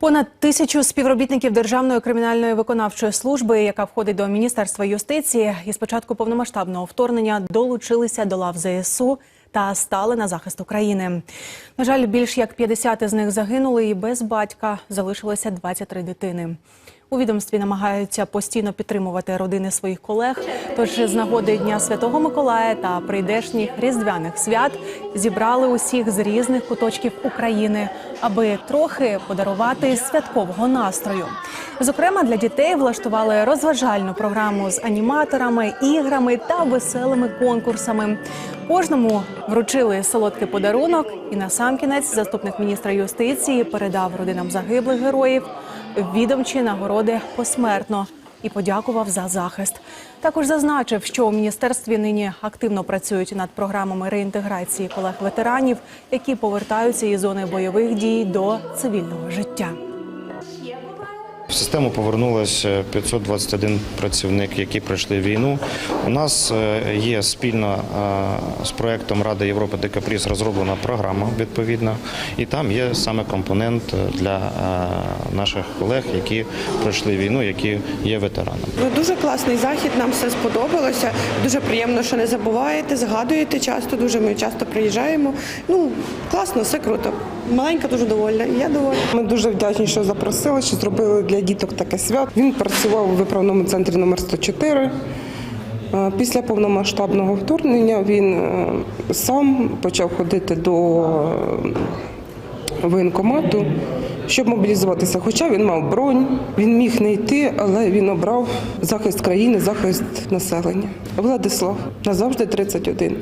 Понад тисячу співробітників Державної кримінальної виконавчої служби, яка входить до Міністерства юстиції, із початку повномасштабного вторгнення долучилися до лав ЗСУ та стали на захист України. На жаль, більш як 50 з них загинули, і без батька залишилося 23 дитини. У відомстві намагаються постійно підтримувати родини своїх колег. Тож з нагоди Дня Святого Миколая та прийдешніх різдвяних свят зібрали усіх з різних куточків України, аби трохи подарувати святкового настрою. Зокрема, для дітей влаштували розважальну програму з аніматорами, іграми та веселими конкурсами. Кожному вручили солодкий подарунок, і насамкінець заступник міністра юстиції передав родинам загиблих героїв відомчі нагороди посмертно і подякував за захист. Також зазначив, що у міністерстві нині активно працюють над програмами реінтеграції колег-ветеранів, які повертаються із зони бойових дій до цивільного життя. В систему повернулося 521 працівник, які пройшли війну. У нас е, є спільно е, з проектом Ради Європи Декапріс розроблена програма відповідна, і там є саме компонент для е, наших колег, які пройшли війну, які є ветеранами. Ну, дуже класний захід, нам все сподобалося. Дуже приємно, що не забуваєте, згадуєте часто. Дуже ми часто приїжджаємо. Ну класно, все круто. Маленька дуже довольна. Я довольна. Ми дуже вдячні, що запросили, що зробили для діток таке свято. Він працював у виправному центрі номер 104. Е, Після повномасштабного вторгнення він е, сам почав ходити до е, воєнкомату, щоб мобілізуватися. Хоча він мав бронь, він міг не йти, але він обрав захист країни, захист населення. Владислав назавжди 31.